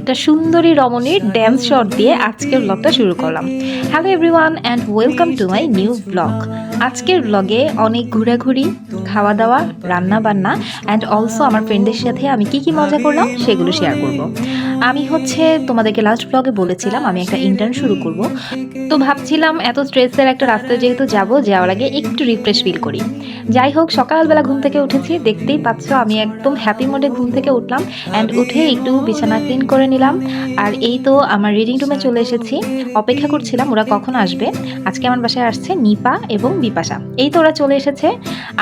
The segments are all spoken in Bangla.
একটা সুন্দরী রমণীর ড্যান্স শট দিয়ে আজকের ব্লগটা শুরু করলাম। Hello everyone and welcome to my new blog আজকের ব্লগে অনেক ঘোরাঘুরি খাওয়া দাওয়া রান্না বান্না অ্যান্ড অলসো আমার ফ্রেন্ডদের সাথে আমি কি কি মজা করলাম সেগুলো শেয়ার করব। আমি হচ্ছে তোমাদেরকে লাস্ট ব্লগে বলেছিলাম, আমি একটা ইন্টার্ন শুরু করব। তো ভাবছিলাম এত স্ট্রেসের একটা রাস্তায় যেহেতু যাব, যাওয়ার আগে একটু রিফ্রেশ ফিল করি। যাই হোক, সকালবেলা ঘুম থেকে উঠেছি, দেখতেই পাচ্ছ আমি একদম হ্যাপি মোডে ঘুম থেকে উঠলাম অ্যান্ড উঠে একটু বিছানা ক্লিন করে নিলাম। আর এই তো আমার রিডিং রুমে চলে এসেছি, অপেক্ষা করছিলাম ওরা কখন আসবে। আজকে আমার বাসায় আসছে নিপা এবং বিপাশা। এই তো ওরা চলে এসেছে,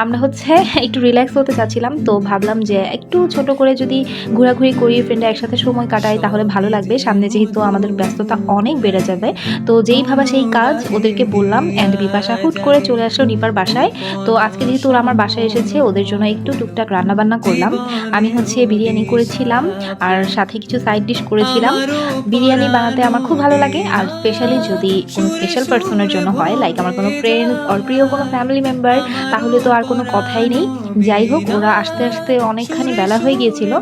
আমরা হচ্ছে একটু রিল্যাক্স হতে চাচ্ছিলাম, তো ভাবলাম যে একটু ছোট করে যদি ঘোরাঘুরি করি ফ্রেন্ডরা একসাথে সময় কাটাই, তাহলে ভালো লাগবে। সামনে যেহেতু আমাদের ব্যস্ততা অনেক বেড়ে যাবে, তো যেই ভাবা সেই কাজ ওদেরকে বললাম অ্যান্ড বিপাশা হুট করে চলে আসলো নিপার বাসায়। তো আজকে যেহেতু ওরা আমার বাসায় এসেছে, ওদের জন্য একটু টুকটাক রান্নাবান্না করলাম। আমি হচ্ছে বিরিয়ানি করেছিলাম, আর সাথে কিছু সাইড ডিশ করেছিলাম। বিরিয়ানি বানাতে আমার খুব ভালো লাগে, আর স্পেশালি যদি কোনো স্পেশাল পার্সনের জন্য হয় লাইক আমার কোনো ফ্রেন্ড অর প্রিয় কোনো ফ্যামিলি মেম্বার তাহলে তো আর কোনো কথাই নেই। যাই হোক, ওরা আসতে আসতে অনেকখানি বেলা হয়ে গিয়েছিল।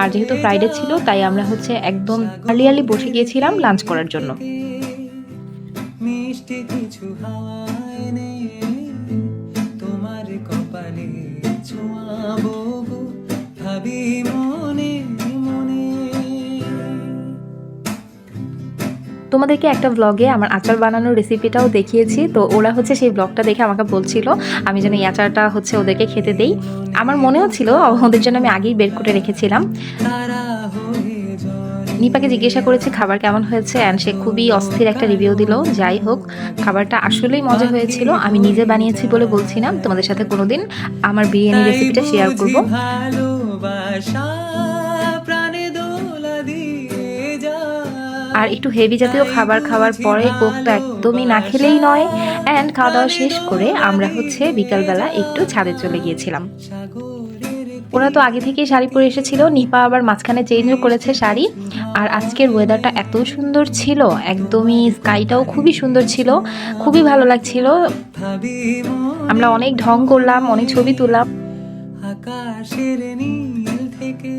আর যেহেতু ফ্রাইডে ছিল, তাই আমরা হচ্ছে একদম আর্লি আর্লি বসে গিয়েছিলাম লাঞ্চ করার জন্য। মিষ্টি কিছু তোমার কপালে ছোঁয়াবো ভাবি তোমাদেরকে একটা ব্লগে আমার আচার বানানোর রেসিপিটাও দেখিয়েছি। তো ওরা হচ্ছে সেই ব্লগটা দেখে আমাকে বলছিল, আমি যেন এই আচারটা হচ্ছে ওদেরকে খেতে দেই। আমার মনেও ছিল, ওদের জন্য আমি আগেই বের করে রেখেছিলাম। নিপাকে জিজ্ঞাসা করেছে, খাবার কেমন হয়েছে? অ্যান্ড সে খুবই অস্থির একটা রিভিউ দিল, যাই হোক, খাবারটা আসলেই মজা হয়েছিল। আমি নিজে বানিয়েছি বলে বলছি না তোমাদের সাথে কোনোদিন আমার বিরিয়ানি রেসিপিটা শেয়ার করব। আর একটু হেভি জাতীয় খাবার খাওয়ার পরে কোক তো একদমই না খেলেই নয়। অ্যান্ড খাওয়া দাওয়া শেষ করে আমরা হচ্ছে বিকালবেলা একটু ছাদে চলে গিয়েছিলাম। ওরা তো আগে থেকেই শাড়ি পরে এসেছিল। নিপা আবার মাঝখানে চেঞ্জও করেছে শাড়ি। আর আজকের ওয়েদারটা এত সুন্দর ছিল। একদমই স্কাইটাও খুবই সুন্দর ছিল। খুবই ভালো লাগছিল। আমরা অনেক ঢং করলাম, অনেক ছবি তুললাম। আকাশের নীল থেকে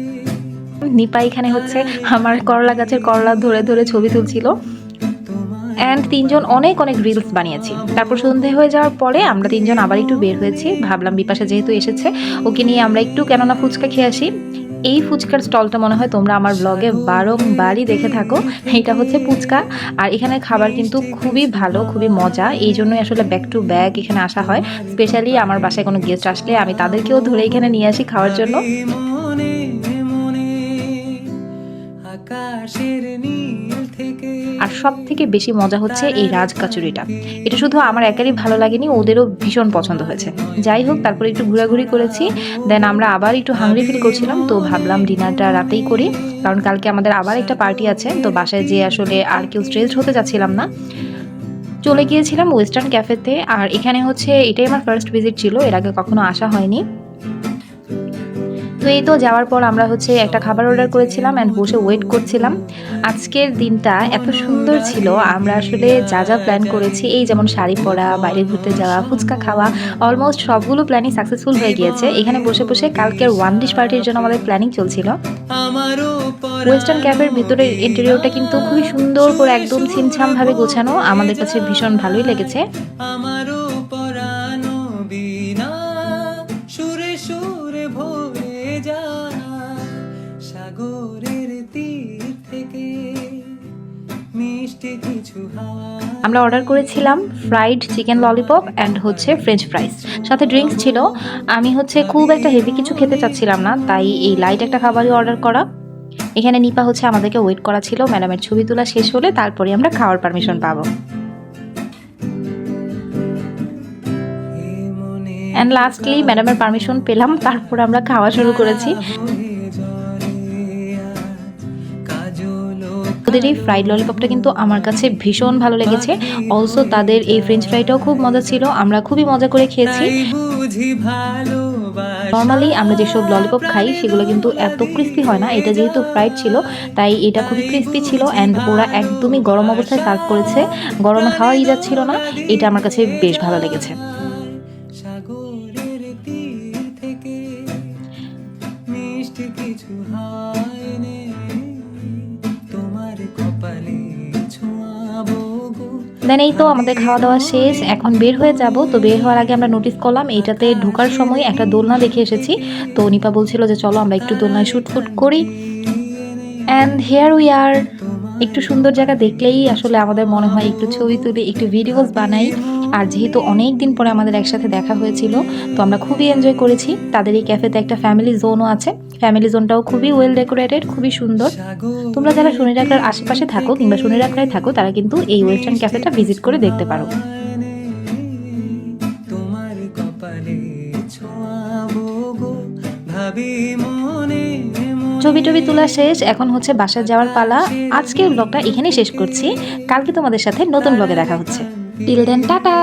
নিপা এখানে হচ্ছে আমার করলা গাছের করলা ধরে ধরে ছবি তুলছিল। অ্যান্ড তিনজন অনেক অনেক রিলস বানিয়েছি। তারপর সন্ধে হয়ে যাওয়ার পরে আমরা তিনজন আবার একটু বের হয়েছি। ভাবলাম বিপাশা যেহেতু এসেছে, ওকে নিয়ে আমরা একটু কেননা ফুচকা খেয়ে আসি। এই ফুচকার স্টলটা মনে হয় তোমরা আমার ব্লগে বারংবারই দেখে থাকো। এটা হচ্ছে ফুচকা। আর এখানে খাবার কিন্তু খুবই ভালো, খুবই মজা। এই জন্যই আসলে ব্যাক টু ব্যাক এখানে আসা হয়। স্পেশালি আমার বাসায় কোনো গেস্ট আসলে আমি তাদেরকেও ধরে এখানে নিয়ে আসি খাওয়ার জন্য। আর সব থেকে বেশি মজা হচ্ছে এই রাজ কাচুরিটা। এটা শুধু আমার একারই ভালো লাগেনি, ওদেরও ভীষণ পছন্দ হয়েছে। যাই হোক, তারপরে একটু ঘোরাঘুরি করেছি, দেন আমরা আবার একটু হাংরি ফিল করছিলাম, তো ভাবলাম ডিনারটা রাতেই করি, কারণ কালকে আমাদের আবার একটা পার্টি আছে, তো বাসায় যে আসলে আর কেউ স্ট্রেসড হতে যাচ্ছিলাম না। চলে গিয়েছিলাম ওয়েস্টার্ন ক্যাফেতে, আর এখানে হচ্ছে এটাই আমার ফার্স্ট ভিজিট ছিল, এর আগে কখনো আসা হয়নি। তো এই তো যাওয়ার পর আমরা হচ্ছে একটা খাবার অর্ডার করেছিলাম অ্যান্ড বসে ওয়েট করছিলাম। আজকের দিনটা এত সুন্দর ছিল, আমরা আসলে যা যা প্ল্যান করেছি, এই যেমন শাড়ি পরা, বাইরে ঘুরতে যাওয়া, ফুচকা খাওয়া অলমোস্ট সবগুলো প্ল্যানিং সাকসেসফুল হয়ে গিয়েছে। এখানে বসে বসে কালকের ওয়ান ডিশ পার্টির জন্য আমাদের প্ল্যানিং চলছিল। ওয়েস্টার্ন ক্যাফের ভিতরে ইন্টেরিয়রটা কিন্তু খুবই সুন্দর করে একদম ছিমছাম ভাবে গোছানো, আমাদের কাছে ভীষণ ভালোই লেগেছে। পরানো বিনা আমরা অর্ডার করেছিলাম ফ্রাইড চিকেন ললিপপ অ্যান্ড হচ্ছে ফ্রেঞ্চ ফ্রাইস সাথে ড্রিঙ্কস ছিল। আমি হচ্ছে খুব একটা হেভি কিছু খেতে চাচ্ছিলাম না তাই এই লাইট একটা খাবারই অর্ডার করা। এখানে নিপা হচ্ছে আমাদেরকে ওয়েট করা ছিল ম্যাডামের ছবি তোলা শেষ হলে তারপরে আমরা খাওয়ার পারমিশন পাবো। অ্যান্ড লাস্টলি ম্যাডামের পারমিশন পেলাম তারপর আমরা খাওয়া শুরু করেছি। ওদের এই ফ্রাইড ললিপপটা কিন্তু আমার কাছে ভীষণ ভালো লেগেছে। অলসো তাদের এই ফ্রেঞ্চ ফ্রাইটাও খুব মজা ছিল। আমরা খুবই মজা করে খেয়েছি। নর্মালি আমরা যেসব ললিপপ খাই সেগুলো কিন্তু এত ক্রিস্পি হয় না। এটা যেহেতু ফ্রাইড ছিল তাই এটা খুবই ক্রিস্পি ছিল অ্যান্ড ওরা একদমই গরম অবস্থায় সার্ভ করেছে। গরমে খাওয়াই যাচ্ছিল না। এটা আমার কাছে বেশ ভালো লেগেছে। কিছু হায় দেন এই তো আমাদের খাওয়া দাওয়া শেষ, এখন বের হয়ে যাব। তো বের হওয়ার আগে আমরা নোটিস করলাম, এইটাতে ঢোকার সময় একটা দোলনা দেখে এসেছি। তো নিপা বলছিল যে চলো আমরা একটু দোলনায় শুট ফুট করি। অ্যান্ড হেয়ার উই আর একটু সুন্দর জায়গা দেখলেই আসলে আমাদের মনে হয় একটু ছবি তুলি, একটু ভিডিওস বানাই। আর যেহেতু অনেক দিন পরে আমাদের একসাথে দেখা হয়েছিল, তো আমরা খুবই এনজয় করেছি। তাদের এই ক্যাফেতে একটা ফ্যামিলি জোনও আছে। ফ্যামিলি জোনটাও খুবই ওয়েল ডেকোরেটেড খুবই সুন্দর। তোমরা যারা শনিরাকড়ার আশেপাশে থাকো কিংবা শনিরাকড়ায় থাকো, তারা কিন্তু এই ওয়েস্টার্ন ক্যাফেটা ভিজিট করে দেখতে পারো। তোমার কপালে ছোঁয়াবো গো ভাবি মনে ছবি টবি তোলা শেষ, এখন হচ্ছে বাসায় যাওয়ার পালা। আজকের ব্লগটা এখানেই শেষ করছি। কালকে তোমাদের সাথে নতুন ব্লগে দেখা হচ্ছে। Till then tata!